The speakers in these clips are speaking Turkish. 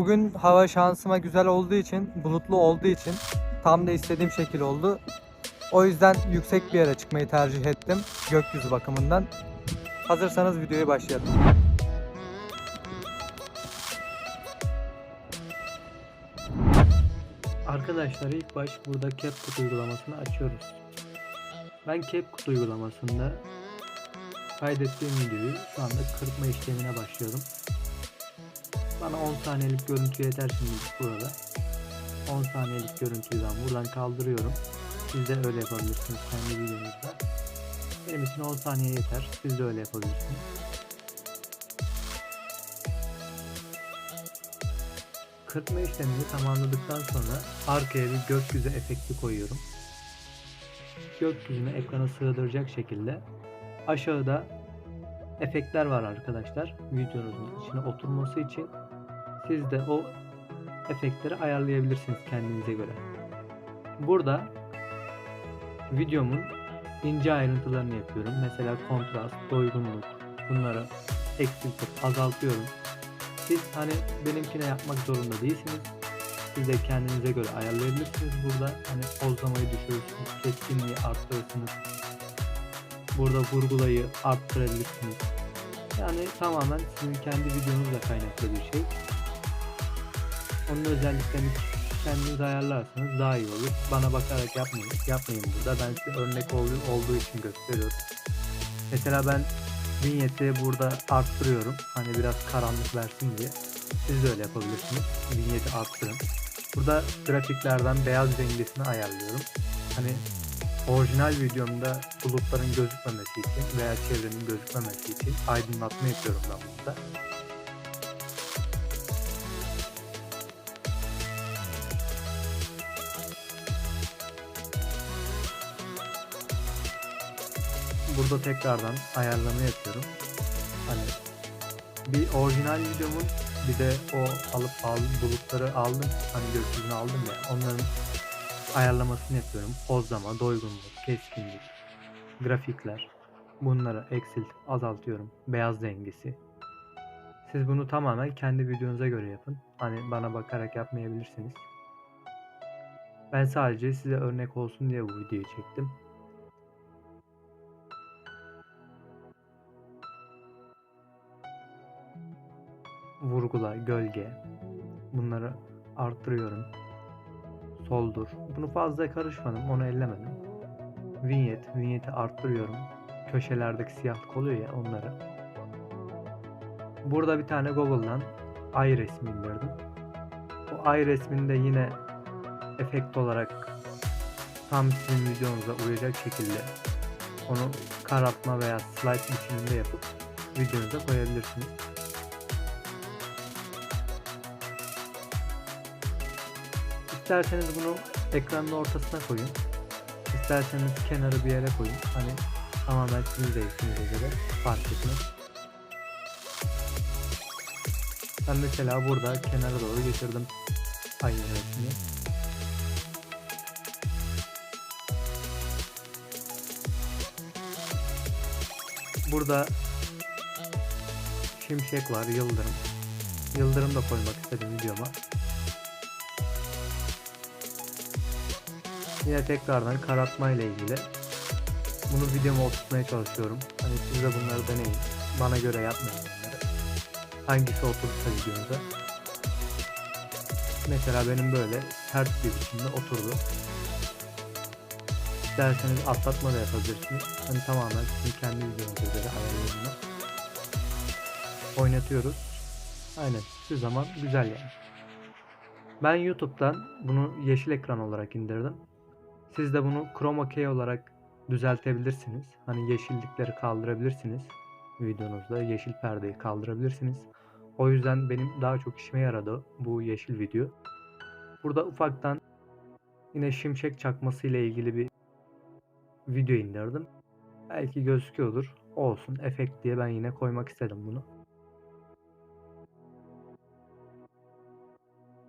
bugün hava şansıma güzel olduğu için, bulutlu olduğu için tam da istediğim şekil oldu. O yüzden yüksek bir yere çıkmayı tercih ettim gökyüzü bakımından. Hazırsanız videoya başlayalım. Arkadaşlar ilk baş burada CapCut uygulamasını açıyoruz. Ben CapCut uygulamasında kaydettiğim videoyu şu anda kırpma işlemine başlıyorum. Bana 10 saniyelik görüntü yeter şimdi burada. 10 saniyelik görüntüyü ben buradan kaldırıyorum. Siz de öyle yapabilirsiniz kendi videonuzda. Benim için 10 saniye yeter. Siz de öyle yapabilirsiniz. Kırpma işlemini tamamladıktan sonra arkaya bir gökyüzü efekti koyuyorum. Gökyüzünü ekrana sığdıracak şekilde aşağıda efektler var arkadaşlar. Videonuzun içine oturması için siz de o efektleri ayarlayabilirsiniz kendinize göre. Burada videomun ince ayrıntılarını yapıyorum. Mesela kontrast, doygunluk bunları eksiltip azaltıyorum. Siz hani benimkine yapmak zorunda değilsiniz. Siz de kendinize göre ayarlayabilirsiniz burada. Hani pozlamayı düşürürsünüz, keskinliği arttırırsınız. Burada vurgulayı arttırabilirsiniz. Yani tamamen sizin kendi videonuzla kaynaklı bir şey. Onun özelliklerini kendiniz ayarlarsanız daha iyi olur. Bana bakarak yapmayın. Yapmayın burada. Ben size örnek olduğu, olduğu için gösteriyorum. Mesela ben vinyeti burada arttırıyorum. Hani biraz karanlık versin diye. Siz de öyle yapabilirsiniz. Vinyeti arttırın. Burada grafiklerden beyaz dengesini ayarlıyorum. Hani orijinal videomda bulutların gözükmemesi için veya çevrenin gözükmemesi için aydınlatma yapıyorum ben burada. Burada tekrardan ayarlama yapıyorum. Hani bir orijinal videomun bir de o alıp aldım bulutları aldım hani gökyüzünü aldım ya onların ayarlamasını yapıyorum. Pozlama, doygunluk, keskinlik, grafikler bunları eksiltip azaltıyorum. Beyaz dengesi. Siz bunu tamamen kendi videonuza göre yapın. Hani bana bakarak yapmayabilirsiniz. Ben sadece size örnek olsun diye bu videoyu çektim. vurgula, gölge bunları arttırıyorum. Soldur. Bunu fazla karışmadım. Onu ellemedim. Vignette. Vignette'i arttırıyorum. Köşelerdeki siyahlık oluyor ya onları. Burada bir tane Google'dan ay resmi indirdim. Bu ay resminde yine efekt olarak tam sizin videonuza uyacak şekilde onu karartma veya slide biçiminde yapıp videonuza koyabilirsiniz. İsterseniz bunu ekranın ortasına koyun. İsterseniz kenarı bir yere koyun. Hani tamamen sizin zevkinize göre fark etmez. Ben mesela burada kenara doğru getirdim aynı resmini. Burada şimşek var, yıldırım. Yıldırım da koymak istedim videoma. Yine tekrardan karartma ile ilgili. Bunu videoma oturtmaya çalışıyorum. Hani siz de bunları deneyin. Bana göre yapmayın bunları. Hangisi oturursa videonuza. Mesela benim böyle ters bir biçimde oturdu. İsterseniz atlatma da yapabilirsiniz. Hani tamamen sizin kendi videonuza göre ayarlarını oynatıyoruz. Aynen. Şu zaman güzel yani. Ben YouTube'dan bunu yeşil ekran olarak indirdim. Siz de bunu chroma key olarak düzeltebilirsiniz. Hani yeşillikleri kaldırabilirsiniz. Videonuzda yeşil perdeyi kaldırabilirsiniz. O yüzden benim daha çok işime yaradı bu yeşil video. Burada ufaktan yine şimşek çakması ile ilgili bir video indirdim. Belki gözüküyordur. Olsun efekt diye ben yine koymak istedim bunu.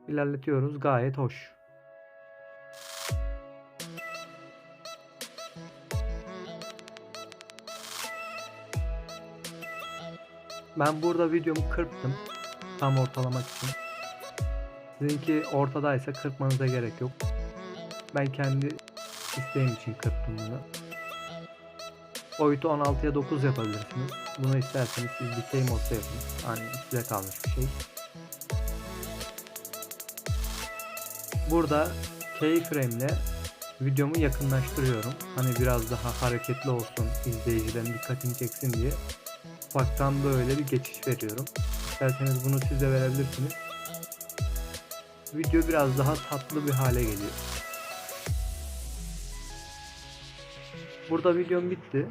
İlerletiyoruz. Gayet hoş. Ben burada videomu kırptım. Tam ortalamak için. Sizinki ortadaysa kırpmanıza gerek yok. Ben kendi isteğim için kırptım bunu. Boyutu 16'ya 9 yapabilirsiniz. Bunu isterseniz siz dikey modda yapın. Hani size kalmış bir şey. Burada keyframe ile videomu yakınlaştırıyorum. Hani biraz daha hareketli olsun, izleyicilerin dikkatini çeksin diye ufaktan böyle bir geçiş veriyorum. İsterseniz bunu siz de verebilirsiniz. Video biraz daha tatlı bir hale geliyor. Burada videom bitti.